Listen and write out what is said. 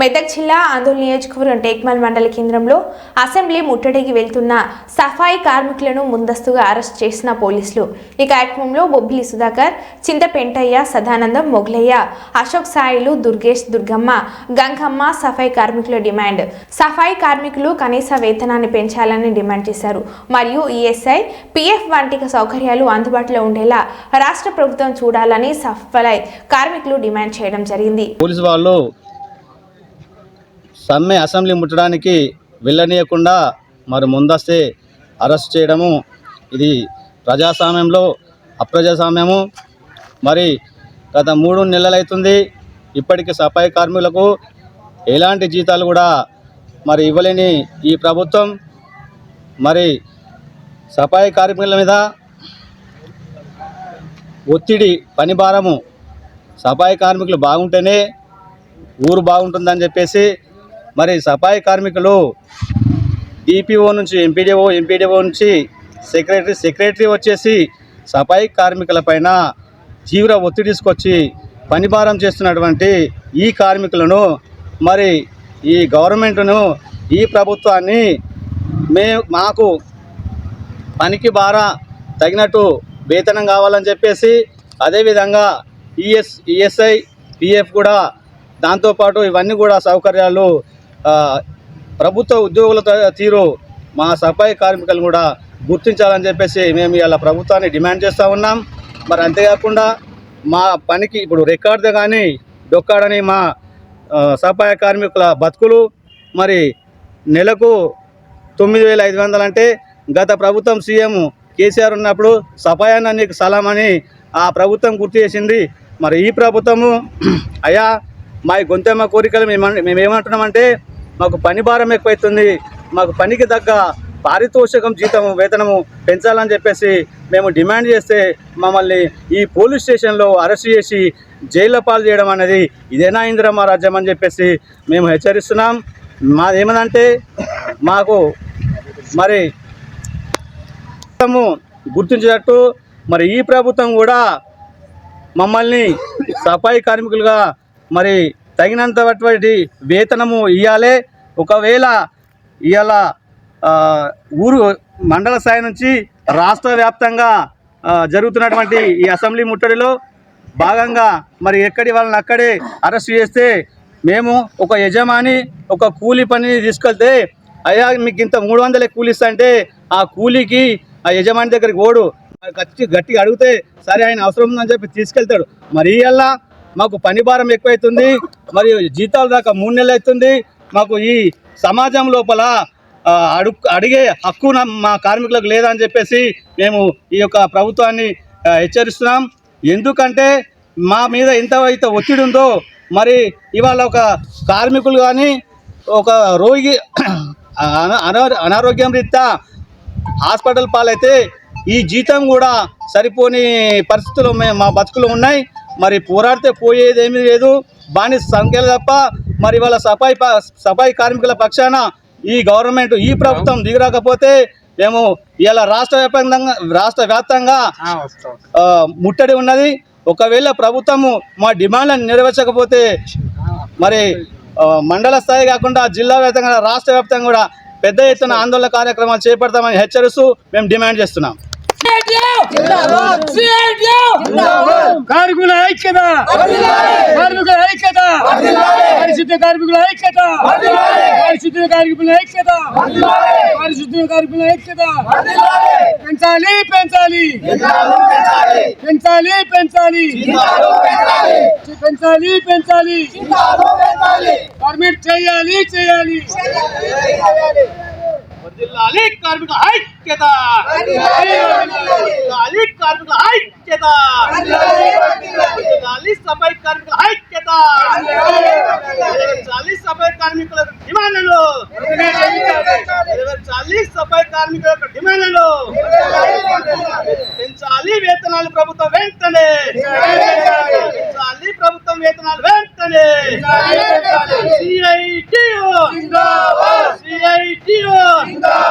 మెదక్ జిల్లా ఆందోళన నియోజకవర్గం టేక్మల్ మండల కేంద్రంలో అసెంబ్లీ ముట్టడికి వెళ్తున్న సఫాయి కార్మికులను ముందస్తుగా అరెస్ట్ చేసిన పోలీసులు. ఈ కార్యక్రమంలో బొబ్బిలి సుధాకర్ చింతపెంటయ్య సదానందం మొగలయ్య అశోక్ సాయిలు దుర్గేష్ దుర్గమ్మ గంగమ్మ సఫాయి కార్మికుల డిమాండ్. సఫాయి కార్మికులు కనీస వేతనాన్ని పెంచాలని డిమాండ్ చేశారు. మరియు ఈఎస్ఐ పిఎఫ్ వంటి సౌకర్యాలు అందుబాటులో ఉండేలా రాష్ట్ర ప్రభుత్వం చూడాలని సఫాయి కార్మికులు డిమాండ్ చేయడం జరిగింది. పోలీసు వాళ్ళు సమ్మె అసెంబ్లీ ముట్టడానికి వెళ్ళనీయకుండా మరి ముందస్తే అరెస్ట్ చేయడము. ఇది ప్రజాస్వామ్యంలో అప్రజాస్వామ్యము. మరి గత మూడు నెలలైతుంది ఇప్పటికి సఫాయి కార్మికులకు ఎలాంటి జీతాలు కూడా మరి ఇవ్వలేని ఈ ప్రభుత్వం. మరి సఫాయి కార్మికుల మీద ఒత్తిడి పని భారము. సఫాయి కార్మికులు బాగుంటేనే ఊరు బాగుంటుందని చెప్పేసి మరి సఫాయి కార్మికులు డిపిఓ నుంచి ఎంపీడీఓ ఎంపీడీఓ నుంచి సెక్రటరీ సెక్రటరీ వచ్చేసి సఫాయి కార్మికుల పైన తీవ్ర ఒత్తిడి తీసుకొచ్చి పనిభారం చేస్తున్నటువంటి ఈ కార్మికులను మరి ఈ గవర్నమెంట్ను ఈ ప్రభుత్వాన్ని మే మాకు పనికి బారా తగినట్టు వేతనం కావాలని చెప్పేసి అదేవిధంగా ఈఎస్ ఈఎస్ఐ పిఎఫ్ కూడా దాంతోపాటు ఇవన్నీ కూడా సౌకర్యాలు ప్రభుత్వ ఉద్యోగుల త- తీరు మా సఫాయి కార్మికులు కూడా గుర్తించాలని చెప్పేసి మేము ఇలా ప్రభుత్వాన్ని డిమాండ్ చేస్తూ ఉన్నాం. మరి అంతేకాకుండా మా పనికి ఇప్పుడు రికార్డు కానీ డొక్కాడని మా సఫాయి కార్మికుల బతుకులు మరి నెలకు తొమ్మిది వేల ఐదు వందలు అంటే గత ప్రభుత్వం సీఎం కేసీఆర్ ఉన్నప్పుడు సఫాయన్న నీకు సలాం అని ఆ ప్రభుత్వం గుర్తు చేసింది. మరి ఈ ప్రభుత్వము అయ్యా మా గొంతెమ్మ కోరికలు మేము మేమేమంటున్నామంటే మాకు పని భారం ఎక్కువైతుంది మాకు పనికి తగ్గ పారితోషికం జీతము వేతనము పెంచాలని చెప్పేసి మేము డిమాండ్ చేస్తే మమ్మల్ని ఈ పోలీస్ స్టేషన్లో అరెస్ట్ చేసి జైల్లో పాలు చేయడం అనేది ఇదేనా ఇందిరమ్మ రాజ్యం అని చెప్పేసి మేము హెచ్చరిస్తున్నాం. మాదేమనంటే మాకు మరి గుర్తించేటట్టు మరి ఈ ప్రభుత్వం కూడా మమ్మల్ని సఫాయి కార్మికులుగా మరి తగినంతటువంటి వేతనము ఇవ్వాలి ఒకవేళ ఇవాళ ఊరు మండల స్థాయి నుంచి రాష్ట్ర వ్యాప్తంగా జరుగుతున్నటువంటి ఈ అసెంబ్లీ ముట్టడిలో భాగంగా మరి ఎక్కడి వాళ్ళని అక్కడే అరెస్ట్ చేస్తే మేము ఒక యజమాని ఒక కూలి పనిని తీసుకెళ్తే అయ్యా మీకు ఇంత మూడు వందలే కూలిస్తా అంటే ఆ కూలీకి ఆ యజమాని దగ్గరికి ఓడు గట్టి గట్టిగా అడిగితే సరే ఆయన అవసరం ఉందని చెప్పి తీసుకెళ్తాడు. మరి అలా మాకు పని భారం ఎక్కువైతుంది మరియు జీతాలు దాకా మూడు నెలలు అవుతుంది. మాకు ఈ సమాజం లోపల అడు అడిగే హక్కు మా కార్మికులకు లేదని చెప్పేసి మేము ఈ యొక్క ప్రభుత్వాన్ని హెచ్చరిస్తున్నాం. ఎందుకంటే మా మీద ఎంత అయితే ఒత్తిడి ఉందో మరి ఇవాళ ఒక కార్మికులు కానీ ఒక రోగి అనారోగ్యం రీత్యా హాస్పిటల్ పాలైతే ఈ జీతం కూడా సరిపోని పరిస్థితులు మే- మా బతుకులు ఉన్నాయి. మరి పోరాడితే పోయేది ఏమీ లేదు. బానిస సంఖ్యలు తప్ప మరి వాళ్ళ సఫాయి సఫాయి కార్మికుల పక్షాన ఈ గవర్నమెంట్ ఈ ప్రభుత్వం దిగిరాకపోతే మేము ఇలా రాష్ట్ర వ్యాప్తంగా రాష్ట్ర వ్యాప్తంగా ముట్టడి ఉన్నది. ఒకవేళ ప్రభుత్వము మా డిమాండ్లను నెరవేర్చకపోతే మరి మండల స్థాయి కాకుండా జిల్లా వ్యాప్తంగా రాష్ట్ర వ్యాప్తంగా కూడా పెద్ద ఎత్తున ఆందోళన కార్యక్రమాలు చేపడతామని హెచ్చరిస్తూ మేము డిమాండ్ చేస్తున్నాం. కార్మికుల ఐక్యత. కార్మికుల ఐక్యత. పరిశుద్ధ కార్మికుల ఐక్యత. పరిశుద్ధ కార్మికుల ఐక్యత. పరిశుద్ధ కార్మికుల ఐక్యత. పెంచాలి పెంచాలి. పెంచాలి. పెంచాలి పెంచాలి. పెంచాలి. పర్మిట్ చేయాలి చేయాలి. వర్ధిల్లాలి కార్మిక ఐక్యత! వర్ధిల్లాలి కార్మిక ఐక్యత! వర్ధిల్లాలి సఫాయి కార్మికుల ఐక్యత! నెరవేర్చాలి సఫాయి కార్మికుల డిమాండ్లను నెరవేర్చాలి సఫాయి కార్మికుల యొక్క డిమాండ్లను పెంచాలి వేతనాలు ప్రభుత్వం వెంటనే! పెంచాలి ప్రభుత్వం వేతనాలు వెంటనే! సిఐటియు! ¡Viva!